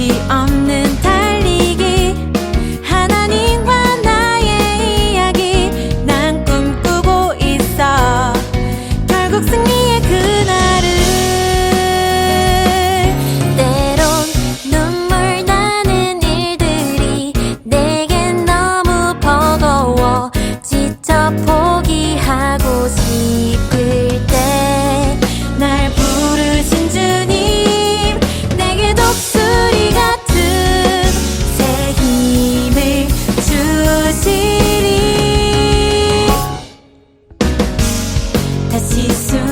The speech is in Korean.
끝이 없는 달리기. 하나님과 나의 이야기 난 꿈꾸고 있어. 결국 승리의 그날을 때론 눈물 나는 일들이 내겐 너무 버거워. 지쳐 포기하고 싶어 si ce